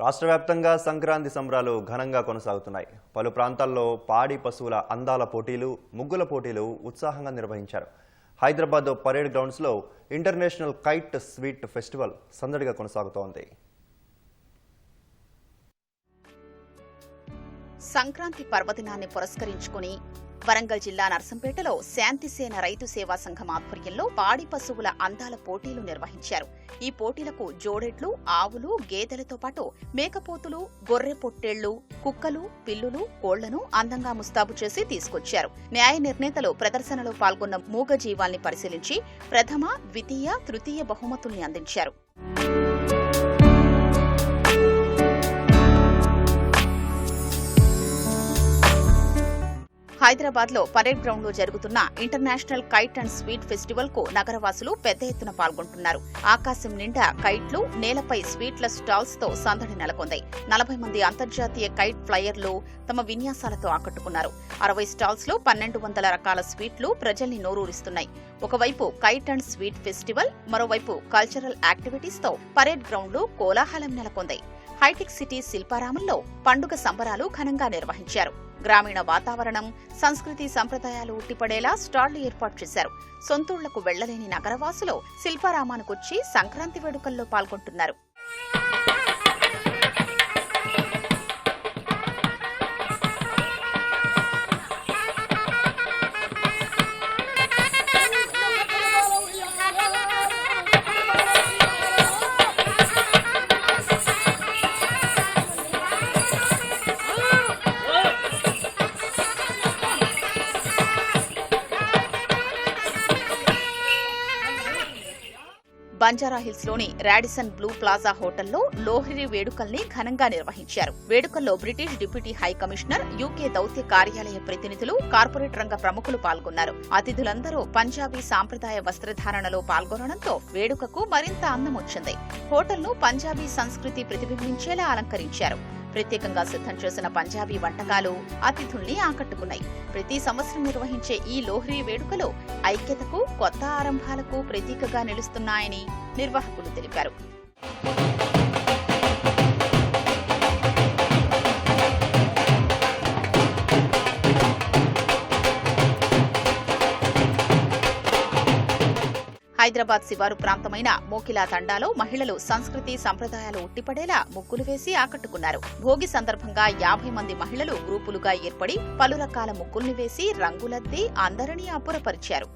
రాష్ట్ర వ్యాప్తంగా సంక్రాంతి సంబరాలు ఘనంగా కొనసాగుతున్నాయి. పలు ప్రాంతాల్లో పాడి పశువుల అందాల పోటీలు ముగ్గుల పోటీలు ఉత్సాహంగా నిర్వహించారు. హైదరాబాద్ పరేడ్ గ్రౌండ్స్లో ఇంటర్నేషనల్ కైట్ స్వీట్ ఫెస్టివల్ సందడిగా కొనసాగుతోంది. సంక్రాంతి పర్వదినాన్ని పురస్కరించుకుని వరంగల్ జిల్లా నర్సంపేటలో శాంతిసేన రైతు సేవా సంఘం ఆధ్వర్యంలో పాడి పశువుల అందాల పోటీలు నిర్వహించారు. ఈ పోటీలకు జోడెట్లు ఆవులు గేదెలతో పాటు మేకపోతులు గొర్రె పొట్టేళ్ళు కుక్కలు పిల్లులు కోళ్ళను అందంగా ముస్తాబు చేసి తీసుకొచ్చారు. న్యాయ నిర్ణేతలు ప్రదర్శనలో పాల్గొన్న మూగ జీవాల్ని పరిశీలించి ప్రథమ ద్వితీయ తృతీయ బహుమతుల్ని అందించారు. హైదరాబాద్లో పరేడ్ గ్రౌండ్లో జరుగుతున్న ఇంటర్నేషనల్ కైట్ అండ్ స్వీట్ ఫెస్టివల్కు నగరవాసులు పెద్ద ఎత్తున పాల్గొంటున్నారు. ఆకాశం నిండా కైట్లు నేలపై స్వీట్ల స్టాల్స్తో సందడి నెలకొంది. నలభై మంది అంతర్జాతీయ కైట్ ఫ్లయర్లు తమ విన్యాసాలతో ఆకట్టుకున్నారు. అరవై స్టాల్స్లో పన్నెండు వందల రకాల స్వీట్లు ప్రజల్ని నోరూరిస్తున్నాయి. ఒకవైపు కైట్ అండ్ స్వీట్ ఫెస్టివల్ మరోవైపు కల్చరల్ యాక్టివిటీస్తో పరేడ్ గ్రౌండ్లో కోలాహలం నెలకొంది. హైటెక్ సిటీ శిల్పారామంలో పండుగ సంబరాలు ఘనంగా నిర్వహించారు. గ్రామీణ వాతావరణం సంస్కృతి సంప్రదాయాలు ఉట్టిపడేలా స్టాళ్ళు ఏర్పాటు చేశారు. సొంతూళ్ళకు వెళ్ళలేని నగరవాసులు శిల్పారామానికొచ్చి సంక్రాంతి వేడుకల్లో పాల్గొంటున్నారు. బంజారాహిల్స్లోని రాడిసన్ బ్లూ ప్లాజా హోటల్లో లోహిరి వేడుకల్ని ఘనంగా నిర్వహించారు. వేడుకల్లో British deputy high commissioner UK దౌత్య కార్యాలయ ప్రతినిధులు కార్పొరేట్ రంగ ప్రముఖులు పాల్గొన్నారు. అతిథులందరూ పంజాబీ సాంప్రదాయ వస్త్రధారణలో పాల్గొనడంతో వేడుకకు మరింత అందం వచ్చింది. హోటల్ను పంజాబీ సంస్కృతి ప్రతిబింబించేలా అలంకరించారు. ప్రత్యేకంగా సిద్ధం చేసిన పంజాబీ వంటకాలు అతిథుల్ని ఆకట్టుకున్నాయి. ప్రతి సంవత్సరం నిర్వహించే ఈ లోహ్రీ వేడుకలో ఐక్యతకు కొత్త ఆరంభాలకు ప్రతీకగా నిలుస్తున్నాయని నిర్వాహకులు తెలిపారు. హైదరాబాద్ శివారు ప్రాంతమైన మోకిలా తండాలో మహిళలు సంస్కృతి సంప్రదాయాలు ఉట్టిపడేలా ముగ్గులు వేసి ఆకట్టుకున్నారు. భోగి సందర్భంగా యాభై మంది మహిళలు గ్రూపులుగా ఏర్పడి పలు రకాల ముగ్గుల్ని వేసి రంగులద్ది అందరినీ అబ్బురపరిచారు.